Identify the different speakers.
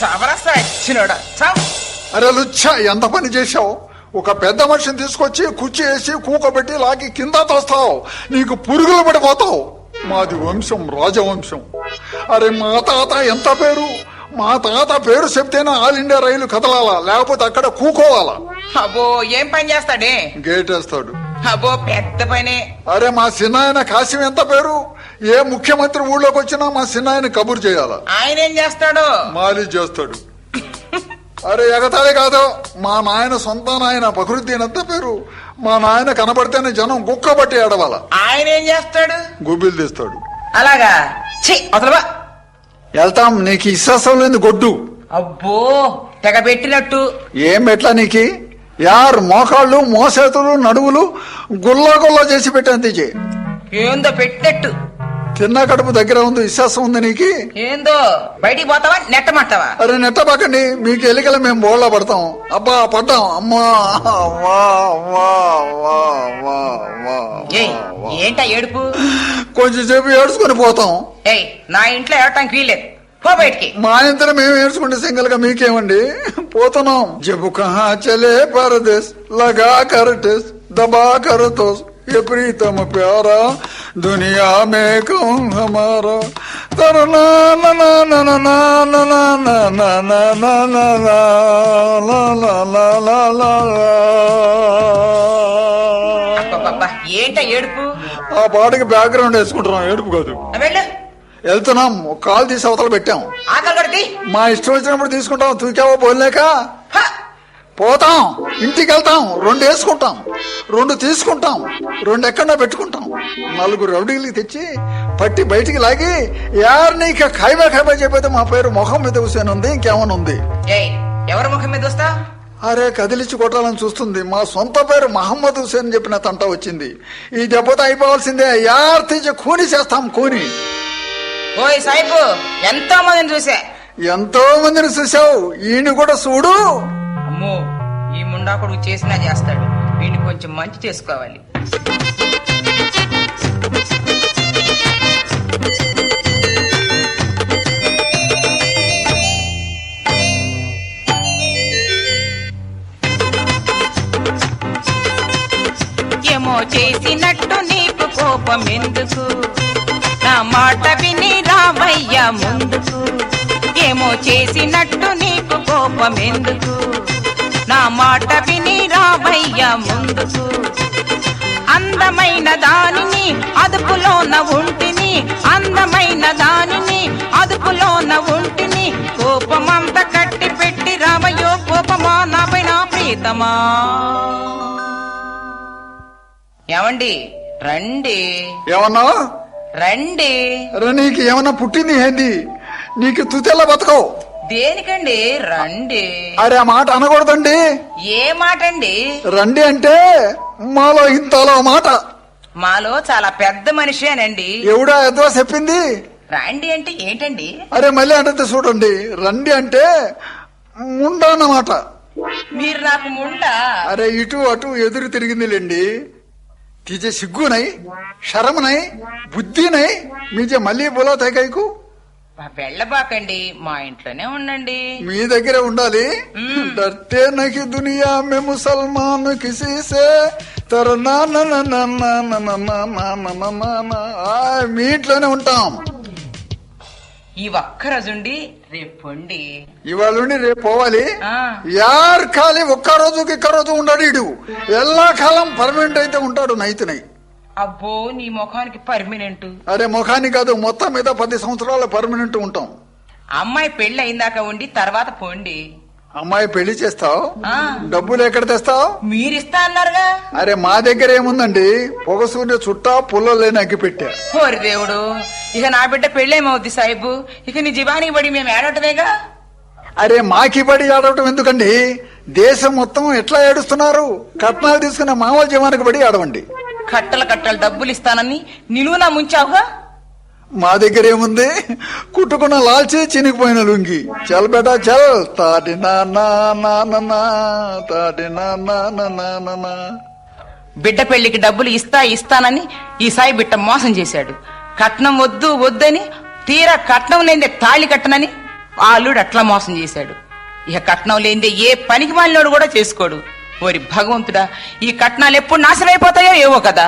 Speaker 1: చవరా సచ్చినోడా చావు.
Speaker 2: అరే లుచ్చా ఎంత పని చేశావు? ఒక పెద్ద మనిషిని తీసుకొచ్చి కుర్చీ వేసి కూకబెట్టి లాగి కింద తోస్తావు నీకు పురుగులు పడిపోతావు. మాది వంశం రాజవంశం. అరే మా తాత ఎంత పేరు? మా తాత పేరు చెప్తేనే ఆల్ ఇండియా రైలు కదలాలా లేకపోతే అక్కడ కూకోవాలా?
Speaker 1: అబ్బో ఏం పని చేస్తాడే?
Speaker 2: గేట్ వేస్తాడు
Speaker 1: అబ్బో పెద్ద పనే.
Speaker 2: అరే మా చిన్నాయన కాశీం ఎంత పేరు? ఏ ముఖ్యమంత్రి ఊళ్ళోకి వచ్చినా మా చిన్నాయన కబురు చేయాలా?
Speaker 1: ఆయన ఏం చేస్తాడు?
Speaker 2: మాలి చేస్తాడు. అరే ఎగతాళి కాదు. మా నాయన సొంత నాయన బకరుద్దీన్ ఎంత పేరు. మా నాయన కనబడితేనే జనం గుక్క బట్టి ఏడవాల.
Speaker 1: ఆయన ఏం చేస్తాడు?
Speaker 2: గుబ్బిలు తీస్తాడు.
Speaker 1: అలాగా? అసలు.
Speaker 2: వెళ్తాం నీకు ఇస్సాసం లేని గొడ్డు.
Speaker 1: అబ్బో తెగ పెట్టినట్టు.
Speaker 2: ఏం ఎట్లా నీకి? యార్ మోకాళ్ళు మోసేతులు నడువులు గుల్లా గుల్లా చేసి పెట్టంతే చే
Speaker 1: ఏందో పెట్టినట్టు.
Speaker 2: తిన్న కడుపు దగ్గర ఉంది విశ్వాసం ఉంది నీకి?
Speaker 1: ఏందో? బయటికి పోతావా? నెట్టమంటావా
Speaker 2: అరే నెట్టబాకండి మీకు ఎలికల మేము బోళ్ళ పడతాం. అబ్బా పడ్డాం. అమ్మా అమ్మా
Speaker 1: ఏయ్ ఏంటా ఏడుపు?
Speaker 2: కొంచెం సేపు ఏడ్చుకొని పోతాం.
Speaker 1: ఏయ్ నా ఇంట్లో ఏడటానికి వీల్లేదు. పో బయటికి.
Speaker 2: మా ఇంతలో మేము ఏడ్చుకుంటే సింగల్గా మీకేమండి? పోతున్నాం. జబు కహా చలే పరదేశ్ లగా కరటెస్ దబా కరతోస్. ये प्रीतम प्यारा दुनिया में कौन हमारा तर ना ना ना ना ना ना ना ना ना ना ना ना ना ला ला లా లా లా
Speaker 1: అబ్బబ్బబ్బా, ఏంటా ఏడుపు
Speaker 2: ఆ పాటకి బ్యాక్గ్రౌండ్ వేసుకుంటున్నాం ఏడుపు కాదు
Speaker 1: ఆ, వెళ్ళు
Speaker 2: వెళ్తున్నాం ఒక కాలు తీసి అవతల పెట్టాం
Speaker 1: ఆకలి కొడితే
Speaker 2: మా ఇష్టం వచ్చినప్పుడు తీసుకుంటాం తూకావో పోలేక పోతాం ఇంటికి వెళ్తాం రెండు వేసుకుంటాం రెండు తీసుకుంటాం రెండు ఎక్కడో పెట్టుకుంటాం. నలుగురు రౌడీలకి తెచ్చి పట్టి బయటికి లాగి యార్ నీకు ఖైబా ఖైబా చెప్పైతే మా పేరు మొహం మీద హుసేన్ ఉంది? ఇంకేమైనా ఉంది
Speaker 1: ఎవరి ముఖం మీద వస్తా?
Speaker 2: అరే కదిలిచ్చి కొట్టాలని చూస్తుంది. మా సొంత పేరు మహమ్మద్ హుసేన్ చెప్పిన తంట వచ్చింది. ఈ దెబ్బతో అయిపోవాల్సిందే యార్ తీసి కూని చేస్తాం కూని
Speaker 1: ఓయ్ సాయిబు ఎంతో మందిని చూసా.
Speaker 2: ఎంతో మందిని చూసావు? ఈయన కూడా చూడు.
Speaker 1: అమ్మో ఈ ముండాకుడు చేసినా చేస్తాడు. వీడిని కొంచెం మంచి చేసుకోవాలి. ఏమో చేసినట్టు నీకు కోపం ఎందుకు నా మాట విని రామయ్య ముందుకు. ఏమో చేసినట్టు నీకు కోపం ఎందుకు నా మాట విని రామయ్య ముందుకు అందమైన దానిని అదుపులోన ఉంటిని అందమైన దానిని అదుపులోన ఉంటిని కోపమంత కట్టి పెట్టి రామయ్యో కోపమా నాపై నా ప్రీతమా. ఏమండి? రండి.
Speaker 2: ఏమన్నా
Speaker 1: రండి.
Speaker 2: నీకు ఏమన్నా పుట్టింది ఏంది? నీకు తుతెల్ల బతకవు.
Speaker 1: దేనికండి? రండి.
Speaker 2: అరే ఆ మాట అనకూడదండి.
Speaker 1: ఏ మాట అండి
Speaker 2: రండి అంటే మాలో ఇంతలో మాట.
Speaker 1: మాలో చాలా పెద్ద మనిషేనండి
Speaker 2: ఎవడా ఎద్దో చెప్పింది?
Speaker 1: రండి అంటే ఏంటండి?
Speaker 2: అరే మళ్ళీ అంటే చూడండి. రండి అంటే ముండ అన్నమాట.
Speaker 1: మీరు నాకు ముండా?
Speaker 2: అరే ఇటు అటు ఎదురు తిరిగిందిలేండి తీజే సిగ్గునై శరమునై బుద్ధినై మీజే మళ్ళీ బోలా తైకైకు
Speaker 1: వెళ్ళబాకండి మా ఇంట్లోనే ఉండండి
Speaker 2: మీ దగ్గర ఉండాలి నకి దునియా మే ముసల్మాన్ కిసీసే మీ ఇంట్లోనే ఉంటాం
Speaker 1: ఈ ఒక్క రోజుండి రేపండి
Speaker 2: ఇవాళ ఉండి రేపు పోవాలి యార్ ఖాళీ ఒక్క రోజుకి ఇక్క రోజు ఉండడు ఇడు ఎల్లా కాలం పర్మనెంట్ అయితే ఉంటాడు నైతు నై
Speaker 1: అబ్బో నీ ముఖానికి పర్మినెంట్.
Speaker 2: అరే ముఖానికి కాదు మొత్తం మీద పది సంవత్సరాల పర్మనెంట్ ఉంటాం.
Speaker 1: అమ్మాయి పెళ్ళి అయిందాక ఉండి తర్వాత పోండి.
Speaker 2: అమ్మాయి పెళ్ళి చేస్తావు. డబ్బులు ఎక్కడ తెస్తావు?
Speaker 1: మీరిస్తా అన్నారుగా.
Speaker 2: అరే మా దగ్గర ఏముందండి? పొగ సూర్య చుట్టా పుల్లలు లేని అగ్గి పెట్టా.
Speaker 1: ఓరి దేవుడు ఇక నా బిడ్డ పెళ్ళేమవుద్ది సాహిబు ఇక నీ జీవానికి పడి మేము ఏడవటమేగా?
Speaker 2: అరే మాకి పడి ఆడవటం ఎందుకండి? దేశం మొత్తం ఎట్లా ఏడుస్తున్నారు? కట్నాలు తీసుకున్న మామూలు జీవానికి పడి ఆడవండి
Speaker 1: కట్టల కట్టలు డబ్బులు ఇస్తానని నిలువునా ముంచావుగా?
Speaker 2: మా దగ్గర ఏముంది? కుట్టుకున్న లాల్చి చినిగిపోయిన లుంగి. చల్ బేటా చల్. తాటి తాటి.
Speaker 1: బిడ్డ పెళ్ళికి డబ్బులు ఇస్తా ఇస్తానని ఈ సాయి బిడ్డ మోసం చేశాడు. కట్నం వద్దు వద్దని తీరా కట్నం లేదే తాళి కట్టనని ఆ అల్లుడు అట్లా మోసం చేశాడు. ఇక కట్నం లేనిదే ఏ పనికి మాలినోడు కూడా చేసుకోడు. ఓరి భగవంతుడా ఈ కట్నాలు ఎప్పుడు నాశనం అయిపోతాయో ఏవో కదా.